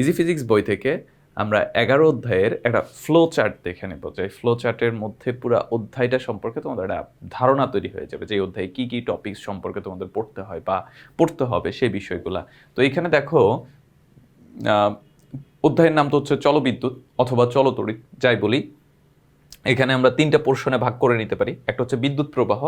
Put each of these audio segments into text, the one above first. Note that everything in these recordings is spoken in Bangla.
ইজি ফিজিক্স বই থেকে আমরা এগারো অধ্যায়ের একটা ফ্লো চার্ট দেখে নেব, যে ফ্লো চার্টের মধ্যে পুরো অধ্যায়টা সম্পর্কে তোমাদের একটা ধারণা তৈরি হয়ে যাবে, যে এই অধ্যায়ে কী কী টপিকস সম্পর্কে তোমাদের পড়তে হয় বা পড়তে হবে সেই বিষয়গুলা। তো এখানে দেখো অধ্যায়ের নাম তো হচ্ছে চলবিদ্যুৎ অথবা চলতড়িৎ যাই বলি। এখানে আমরা তিনটা পোর্শনে ভাগ করে নিতে পারি, একটা হচ্ছে বিদ্যুৎ প্রবাহ,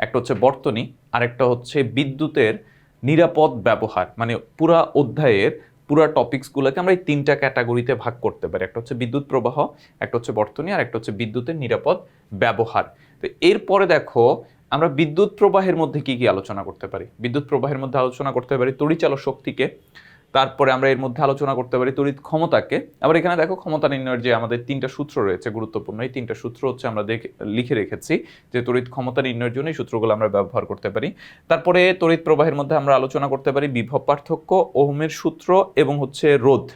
একটা হচ্ছে বর্তনী, আরেকটা হচ্ছে বিদ্যুতের নিরাপদ ব্যবহার মানে পুরা অধ্যায়ের পুরা টপিকসগুলোকে আমরা এই তিনটা ক্যাটাগরিতে ভাগ করতে পারি। একটা হচ্ছে বিদ্যুৎ প্রবাহ, একটা হচ্ছে বর্তনী, আর একটা হচ্ছে বিদ্যুতের নিরাপদ ব্যবহার। তো এরপরে দেখো, আমরা বিদ্যুৎ প্রবাহের মধ্যে কি কি আলোচনা করতে পারি? বিদ্যুৎ প্রবাহের মধ্যে আলোচনা করতে পারি তড়িচালক শক্তিকে। তারপরে আমরা এর মধ্যে আলোচনা করতে পারি তড়িৎ ক্ষমতাকে। আবার এখানে দেখো ক্ষমতা নির্ণয়ের যে আমাদের তিনটা সূত্র রয়েছে, গুরুত্বপূর্ণ, এই তিনটা সূত্র হচ্ছে আমরা দেখে, লিখে রেখেছি যে তড়িৎ ক্ষমতা নির্ণয়ের জন্য এই সূত্রগুলো আমরা ব্যবহার করতে পারি। তারপরে তড়িৎ প্রবাহের মধ্যে আমরা আলোচনা করতে পারি বিভব পার্থক্য, ওহমের সূত্র এবং হচ্ছে রোধ।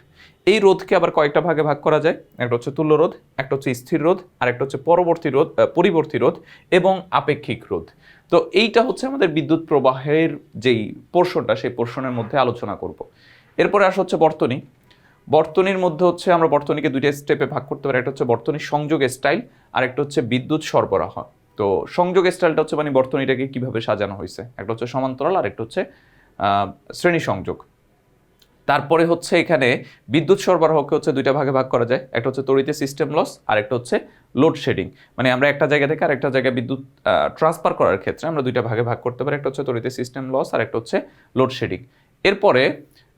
এই রোধকে আবার কয়েকটা ভাগে ভাগ করা যায়, একটা হচ্ছে তুল্য রোধ, একটা হচ্ছে স্থির রোধ আর একটা হচ্ছে পরবর্তী রোধ পরিবর্তী রোধ এবং আপেক্ষিক রোধ। তো এইটা হচ্ছে আমাদের বিদ্যুৎ প্রবাহের যেই পোর্শনটা সেই পোর্শনের মধ্যে আলোচনা করব। এরপরে আসা হচ্ছে বর্তনী। বর্তনীর মধ্যে হচ্ছে আমরা বর্তনীকে দুইটা স্টেপে ভাগ করতে পারি। একটা হচ্ছে বর্তনী সংযোগ স্টাইল আর একটা হচ্ছে বিদ্যুৎ সরবরাহ। তো সংযোগ স্টাইলটা হচ্ছে মানে বর্তনীটাকে কীভাবে সাজানো হয়েছে। একটা হচ্ছে সমান্তরাল আর একটা হচ্ছে শ্রেণি সংযোগ। তারপরে হচ্ছে এখানে বিদ্যুৎ সরবরাহকে হচ্ছে দুইটা ভাগে ভাগ করা যায়। একটা হচ্ছে তড়িতে সিস্টেম লস আর একটা হচ্ছে লোডশেডিং মানে আমরা একটা জায়গা থেকে আরেকটা জায়গায় বিদ্যুৎ ট্রান্সফার করার ক্ষেত্রে আমরা দুইটা ভাগে ভাগ করতে পারি। একটা হচ্ছে তড়িতে সিস্টেম লস আর একটা হচ্ছে লোডশেডিং এরপরে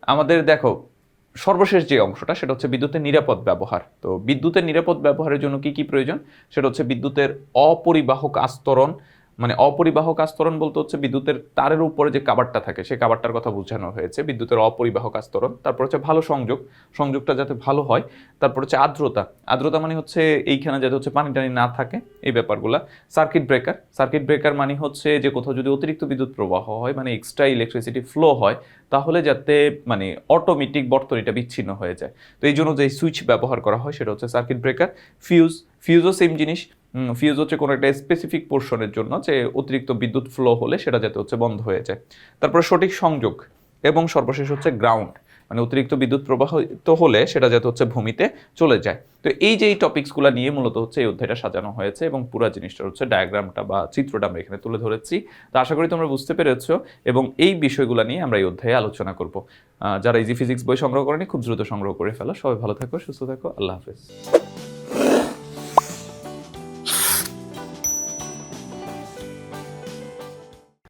আমাদের দেখো, সর্বশেষ যে অংশটা, সেটা হচ্ছে বিদ্যুতের নিরাপদ ব্যবহার। তো বিদ্যুতের নিরাপদ ব্যবহারের জন্য কি কি প্রয়োজন? সেটা হচ্ছে বিদ্যুতের অপরিবাহক আস্তরণ মানে অপরিবাহক আস্তরণ বলতে হচ্ছে বিদ্যুতের তারের উপরে যে কাবারটা থাকে সেই কাবারটার কথা বোঝানো হয়েছে। বিদ্যুতের অপরিবাহক আস্তরণ, তারপর হচ্ছে ভালো সংযোগ, সংযোগটা যাতে ভালো হয়। তারপর হচ্ছে আর্দ্রতা আর্দ্রতা মানে হচ্ছে এইখানে যাতে হচ্ছে পানি টানি না থাকে এই ব্যাপারগুলা। সার্কিট ব্রেকার সার্কিট ব্রেকার মানে হচ্ছে যে কোথাও যদি অতিরিক্ত বিদ্যুৎ প্রবাহ হয় মানে এক্সট্রা ইলেকট্রিসিটি ফ্লো হয়, তাহলে যাতে মানে অটোমেটিক বর্তনীটা বিচ্ছিন্ন হয়ে যায়। তো এই জন্য যে সুইচ ব্যবহার করা হয়, সেটা হচ্ছে সার্কিট ব্রেকার, ফিউজ ফিউজও সেম জিনিস। ফিউজ হচ্ছে কোনো একটা স্পেসিফিক পোর্শনের জন্য যে অতিরিক্ত বিদ্যুৎ ফ্লো হলে সেটা যাতে হচ্ছে বন্ধ হয়ে যায়। তারপরে সঠিক সংযোগ এবং সর্বশেষ হচ্ছে গ্রাউন্ড মানে অতিরিক্ত বিদ্যুৎ প্রবাহিত হলে সেটা যাতে হচ্ছে ভূমিতে চলে যায়। তো এই যে এই টপিকসগুলো নিয়ে মূলত হচ্ছে এই অধ্যায়টা সাজানো হয়েছে এবং পুরো জিনিসটা হচ্ছে ডায়াগ্রামটা বা চিত্রটা আমরা এখানে তুলে ধরেছি। তো আশা করি তোমরা বুঝতে পেরেছ এবং এই বিষয়গুলো নিয়ে আমরা এই অধ্যায়ে আলোচনা করব। যারা ইজি ফিজিক্স বই সংগ্রহ করেনি খুব দ্রুত সংগ্রহ করে ফেলো। সবাই ভালো থাকো সুস্থ থাকো আল্লাহ হাফেজ।